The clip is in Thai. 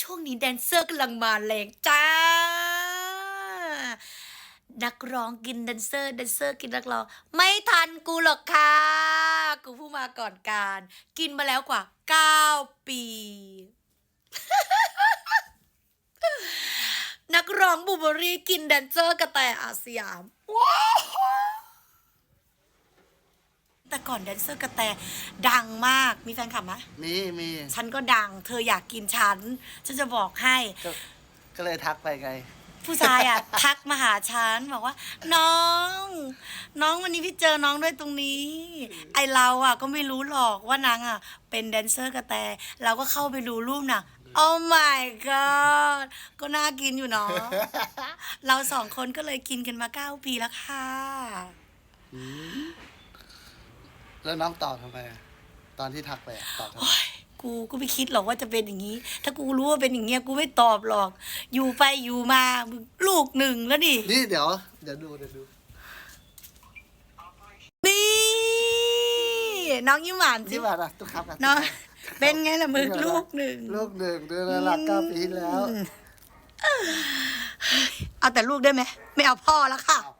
ช่วงนี้แดนเซอร์กำลังมาแรงจ้า นักร้องกินแดนเซอร์แดนเซอร์กินนักร้อง ไม่ทันกูหรอกค่ะ กูผู้มาก่อนการ กินมาแล้วกว่า 9 ปี นักร้องบูเบอรี่กินแดนเซอร์กระแตอาสยามว้าว ก่อนแดนเซอร์กระแตดังมากมีแฟนคลับไหมมีมีฉันก็ดัง เธออยากกินฉันฉันจะบอกให้ ก็ก็เลยทักไปไง ผู้ชายอะ ทักมาหาฉันบอกว่า น้อง น้องวันนี้พี่เจอน้องด้วยตรงนี้ ไอเราอะ ก็ไม่รู้หรอกว่านางอะ เป็นแดนเซอร์กระแต เราก็เข้าไปดูรูปน่ะ โอ้ my god ก็น่ากินอยู่เนาะ เราสองคนก็เลยกินกันมาเก้าปีแล้วค่ะ แล้วน้องตอบทำไมอะตอนที่ทักไปอะตอบทำไม โอ๊ยกูก็ไม่คิดหรอกว่าจะเป็นอย่างนี้ ถ้ากูรู้ว่าเป็นอย่างเงี้ยกูไม่ตอบหรอก อยู่ไปอยู่มามึงลูกหนึ่งแล้วดินี่เดี๋ยว เดี๋ยวดูเดี๋ยวดู นี่ น้องยิ้มหวานสิ นี่ว่าอะตุ๊กครับอะน้องตุ๊กครับเป็นไงล่ะมึงนี่ว่าลูกหนึ่งลูกหนึ่งเดือนละหลักเก้าปีที่แล้ว เอาแต่ลูกได้ไหม ไม่เอาพ่อแล้วค่ะอ้าว